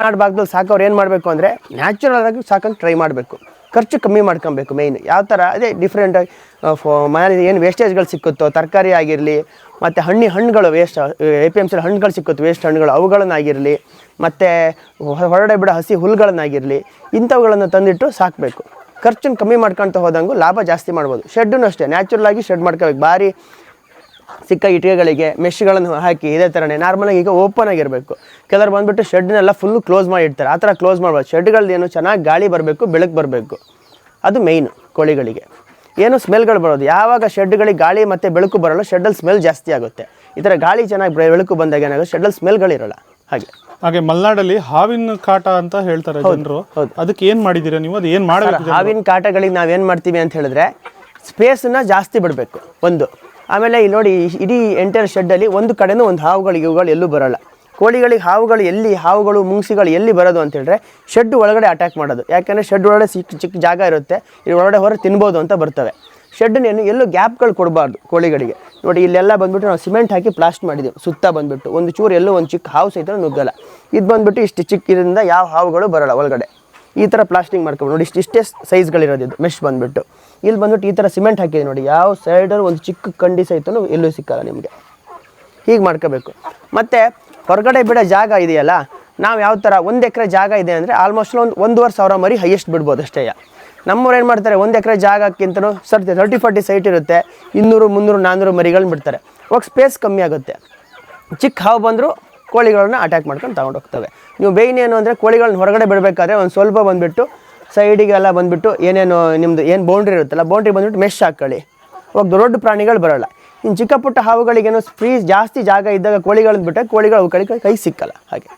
ಮಲೆನಾಡು ಭಾಗದಲ್ಲಿ ಸಾಕೋರು ಏನು ಮಾಡಬೇಕು ಅಂದರೆ ನ್ಯಾಚುರಲ್ ಆಗಿ ಸಾಕಂಗೆ ಟ್ರೈ ಮಾಡಬೇಕು. ಖರ್ಚು ಕಮ್ಮಿ ಮಾಡ್ಕೊಬೇಕು ಮೇಯ್ನ್ ಯಾವ ಥರ ಅದೇ ಡಿಫ್ರೆಂಟ್ ಮನೇಲಿ ಏನು ವೇಸ್ಟೇಜ್ಗಳು ಸಿಕ್ಕುತ್ತೋ, ತರಕಾರಿ ಆಗಿರಲಿ, ಮತ್ತು ಹಣ್ಣಿ ಹಣ್ಣುಗಳು ವೇಸ್ಟ್ ಎ ಪಿ ಎಂ ಸಿಲಿ ಹಣ್ಣುಗಳು ಸಿಕ್ಕುತ್ತೆ ವೇಸ್ಟ್ ಹಣ್ಣುಗಳು, ಅವುಗಳನ್ನಾಗಿರಲಿ, ಮತ್ತು ಹೊರಡೆ ಬಿಡ ಹಸಿ ಹುಲ್ಲುಗಳನ್ನಾಗಿರಲಿ ಇಂಥವುಗಳನ್ನು ತಂದಿಟ್ಟು ಸಾಕಬೇಕು. ಖರ್ಚನ್ನು ಕಮ್ಮಿ ಮಾಡ್ಕೊಳ್ತಾ ಹೋದಂಗೂ ಲಾಭ ಜಾಸ್ತಿ ಮಾಡ್ಬೋದು. ಶೆಡ್ಡೂ ಅಷ್ಟೇ ನ್ಯಾಚುರಲ್ ಆಗಿ ಶೆಡ್ ಮಾಡ್ಕೋಬೇಕು. ಭಾರಿ ಸಿಕ್ಕ ಇಟ್ಟಿಗೆಗಳಿಗೆ ಮೆಶ್ಗಳನ್ನು ಹಾಕಿ ಇದೇ ಥರನೇ ನಾರ್ಮಲಾಗಿ ಈಗ ಓಪನ್ ಆಗಿರಬೇಕು. ಕೆಲವರು ಬಂದುಬಿಟ್ಟು ಶೆಡ್ನೆಲ್ಲ ಫುಲ್ಲು ಕ್ಲೋಸ್ ಮಾಡಿ ಇಡ್ತಾರೆ ಆ ಥರ ಕ್ಲೋಸ್ ಮಾಡ್ಬೋದು ಶೆಡ್ಗಳದ್ದೇನು ಚೆನ್ನಾಗಿ ಗಾಳಿ ಬರಬೇಕು ಬೆಳಕು ಬರಬೇಕು. ಅದು ಮೇಯ್ನು ಕೋಳಿಗಳಿಗೆ. ಏನು ಸ್ಮೆಲ್ಗಳು ಬರೋದು? ಯಾವಾಗ ಶೆಡ್ಗಳಿಗೆ ಗಾಳಿ ಮತ್ತು ಬೆಳಕು ಬರೋಲ್ಲ ಶೆಡ್ಡಲ್ಲಿ ಸ್ಮೆಲ್ ಜಾಸ್ತಿ ಆಗುತ್ತೆ. ಈ ಥರ ಗಾಳಿ ಚೆನ್ನಾಗಿ ಬೆಳಕು ಬಂದಾಗ ಏನಾಗುತ್ತೆ? ಶೆಡ್ಡಲ್ಲಿ ಸ್ಮೆಲ್ಗಳಿರಲ್ಲ ಹಾಗೆ. ಹಾಗೆ ಮಲ್ನಾಡಲ್ಲಿ ಹಾವಿನ ಕಾಟ ಅಂತ ಹೇಳ್ತಾರೆ ಜನರು. ಅದಕ್ಕೆ ಏನು ಮಾಡಿದ್ದೀರಾ ನೀವು? ಅದು ಏನು ಮಾಡಬೇಕು ಹಾವಿನ ಕಾಟಗಳಿಗೆ ನಾವೇನು ಮಾಡ್ತೀವಿ ಅಂತ ಹೇಳಿದ್ರೆ ಸ್ಪೇಸನ್ನ ಜಾಸ್ತಿ ಬಿಡಬೇಕು. ಒಂದು. ಆಮೇಲೆ ಇಲ್ಲಿ ನೋಡಿ ಇಡೀ ಎಂಟೈರ್ ಶೆಡ್ಡಲ್ಲಿ ಒಂದು ಕಡೆನೂ ಒಂದು ಹಾವುಗಳಿಗೆ, ಇವುಗಳು ಎಲ್ಲೂ ಬರೋಲ್ಲ. ಕೋಳಿಗಳಿಗೆ ಹಾವುಗಳು ಎಲ್ಲಿ, ಹಾವುಗಳು, ಮುಂಗ್ಸಿಗಳು ಎಲ್ಲಿ ಬರೋದು ಅಂತ ಹೇಳಿದ್ರೆ ಶೆಡ್ ಒಳಗಡೆ ಅಟ್ಯಾಕ್ ಮಾಡೋದು. ಯಾಕೆಂದರೆ ಶೆಡ್ ಒಳಗಡೆ ಚಿಕ್ಕ ಚಿಕ್ಕ ಜಾಗ ಇರುತ್ತೆ. ಇಲ್ಲಿ ಒಳಗಡೆ ಹೊರ ತಿನ್ಬೋದು ಅಂತ ಬರ್ತವೆ. ಶೆಡ್ನೇನು ಎಲ್ಲೂ ಗ್ಯಾಪ್ಗಳು ಕೊಡಬಾರ್ದು ಕೋಳಿಗಳಿಗೆ. ನೋಡಿ, ಇಲ್ಲೆಲ್ಲ ಬಂದುಬಿಟ್ಟು ನಾವು ಸಿಮೆಂಟ್ ಹಾಕಿ ಪ್ಲಾಸ್ಟ್ ಮಾಡಿದ್ದೀವಿ ಸುತ್ತ ಬಂದುಬಿಟ್ಟು. ಒಂದು ಚೂರು ಎಲ್ಲೂ ಒಂದು ಚಿಕ್ಕ ಹಾವು ಸಹಿತ ನುಗ್ಗಲ್ಲ. ಇದು ಬಂದುಬಿಟ್ಟು ಇಷ್ಟು ಚಿಕ್ಕ ಇದರಿಂದ ಯಾವ ಹಾವುಗಳು ಬರೋಲ್ಲ ಒಳಗಡೆ. ಈ ಥರ ಪ್ಲಾಸ್ಟಿಂಗ್ ಮಾಡ್ಕೊಂಡು ನೋಡಿ ಇಷ್ಟಿಷ್ಟೇ ಸೈಜ್ಗಳಿರೋದು ಇದು ಮೆಶ್ ಬಂದ್ಬಿಟ್ಟು. ಇಲ್ಲಿ ಬಂದ್ಬಿಟ್ಟು ಈ ಥರ ಸಿಮೆಂಟ್ ಹಾಕಿದೆ ನೋಡಿ, ಯಾವ ಸೈಡಲ್ಲಿ ಒಂದು ಚಿಕ್ಕ ಕಂಡಿ ಸಹಿತನೂ ಎಲ್ಲೂ ಸಿಕ್ಕಲ್ಲ ನಿಮಗೆ. ಹೀಗೆ ಮಾಡ್ಕೋಬೇಕು. ಮತ್ತು ಹೊರಗಡೆ ಬಿಡೋ ಜಾಗ ಇದೆಯಲ್ಲ, ನಾವು ಯಾವ ಥರ ಒಂದು ಎಕರೆ ಜಾಗ ಇದೆ ಅಂದರೆ ಆಲ್ಮೋಸ್ಟ್ ಒಂದು ಒಂದೂವರೆ ಸಾವಿರ ಮರಿ ಹೈಯೆಸ್ಟ್ ಬಿಡ್ಬೋದು ಅಷ್ಟೇ. ನಮ್ಮವ್ರು ಏನು ಮಾಡ್ತಾರೆ, ಒಂದು ಎಕರೆ ಜಾಗಕ್ಕಿಂತನೂ ಸರ್ ತರ್ಟಿ ಫಾರ್ಟಿ ಸೈಟ್ ಇರುತ್ತೆ, ಇನ್ನೂರು, ಮುನ್ನೂರು ನಾನ್ನೂರು ಮರಿಗಳನ್ನ ಬಿಡ್ತಾರೆ. ಅವಾಗ ಸ್ಪೇಸ್ ಕಮ್ಮಿ ಆಗುತ್ತೆ. ಚಿಕ್ಕ ಹಾವು ಬಂದರೂ ಕೋಳಿಗಳನ್ನ ಅಟ್ಯಾಕ್ ಮಾಡ್ಕೊಂಡು ತಗೊಂಡು ಹೋಗ್ತವೆ. ನೀವು ಬೇಯ್ನ್ ಏನು ಅಂದರೆ ಕೋಳಿಗಳನ್ನ ಹೊರಗಡೆ ಬಿಡಬೇಕಾದ್ರೆ ಒಂದು ಸ್ವಲ್ಪ ಬಂದುಬಿಟ್ಟು ಸೈಡಿಗೆಲ್ಲ ಬಂದುಬಿಟ್ಟು ಏನೇನು ನಿಮ್ಮದು ಏನು ಬೌಂಡ್ರಿ ಇರುತ್ತಲ್ಲ ಬೌಂಡ್ರಿ ಬಂದುಬಿಟ್ಟು ಮೆಶ್ ಹಾಕೊಳ್ಳಿ. ಅವಾಗ ದೊಡ್ಡ ಪ್ರಾಣಿಗಳು ಬರೋಲ್ಲ. ಇನ್ನು ಚಿಕ್ಕ ಪುಟ್ಟ ಹಾವುಗಳಿಗೇನು ಫ್ರೀ ಜಾಸ್ತಿ ಜಾಗ ಇದ್ದಾಗ ಕೋಳಿಗಳನ್ನ ಬಿಟ್ಟರೆ ಕೋಳಿಗಳು ಅವು ಕೈ ಸಿಕ್ಕಲ್ಲ, ಹಾಗೆ.